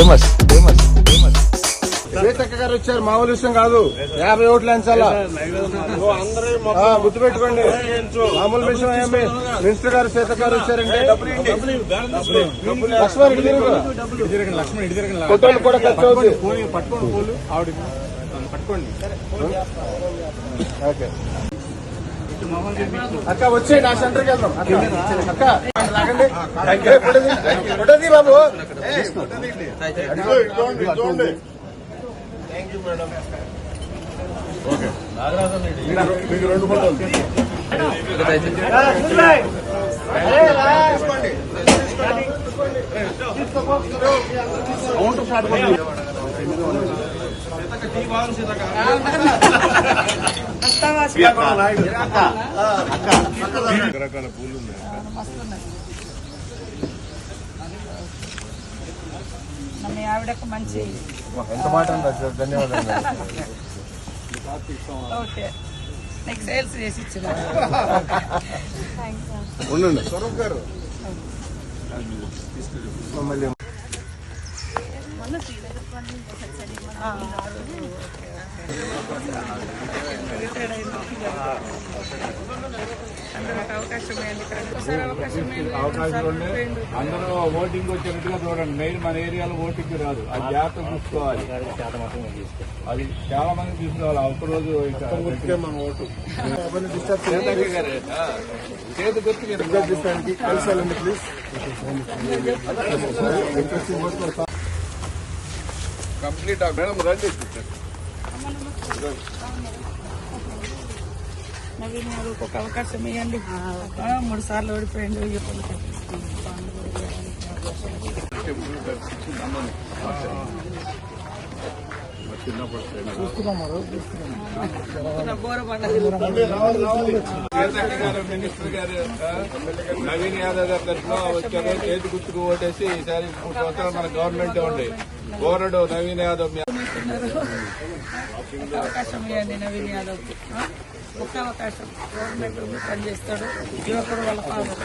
Famous famous గారు వచ్చారు మామూలు విషయం కాదు. యాభై ఓట్లు అంచాలా ఆ, గుర్తుపెట్టుకోండి. మామూలు విషయం ఏమి? మినిస్టర్ గారు సీతక్క గారు వచ్చారంటే లక్ష్మణ్ ఇటు తిరుగు. ఫోటోలు కూడా ఖర్చు అవుతుంది ఓకే. అక్క వచ్చే నా సెంటర్కి వెళ్దాం. అక్క. అక్క లాగండి. ఏ, ఫోటో తీ. ఫోటో తీ బాబు. మీకు రెండు ఫోటోలు మీ ఆవిడకు మంచి ఎంత మాట ధన్యవాదాలు. ఓకే. నీకు సేల్స్ చేసి ఇచ్చిన. ఉండండి. స్వరూప్ గారు ఇక్కడ. అందరూ ఓటింగ్ వచ్చినట్టుగా చూడండి మెయిన్ మన ఏరియాలో ఓటింగ్ రాదు అది జాగ్రత్త చూసుకోవాలి అది చాలా మంది తీసుకోవాలి ఒక రోజు మన ఓటు చేతి గుర్తుకి కలిసి ప్లీజ్ కంప్లీట్ మేడం రండి నవీన్ ఒక అవకాశం ఇవ్వండి. మూడు సార్లు ఓడిపోయిండు మినిస్టర్ గారు నవీన్ యాదవ్ గారి తరఫున వచ్చారు చేతి గుర్తుకు ఓటేసి ఈసారి మూడు సంవత్సరాలు మన గవర్నమెంట్ ఉండి బోరడు నవీన్ యాదవ్ చేస్తున్నారు అవకాశం ఇవ్వండి నవీన్ యాదవ్కి ఒక్క అవకాశం. గవర్నమెంట్ పనిచేస్తాడు యువకుడు వాళ్ళ ఫాదర్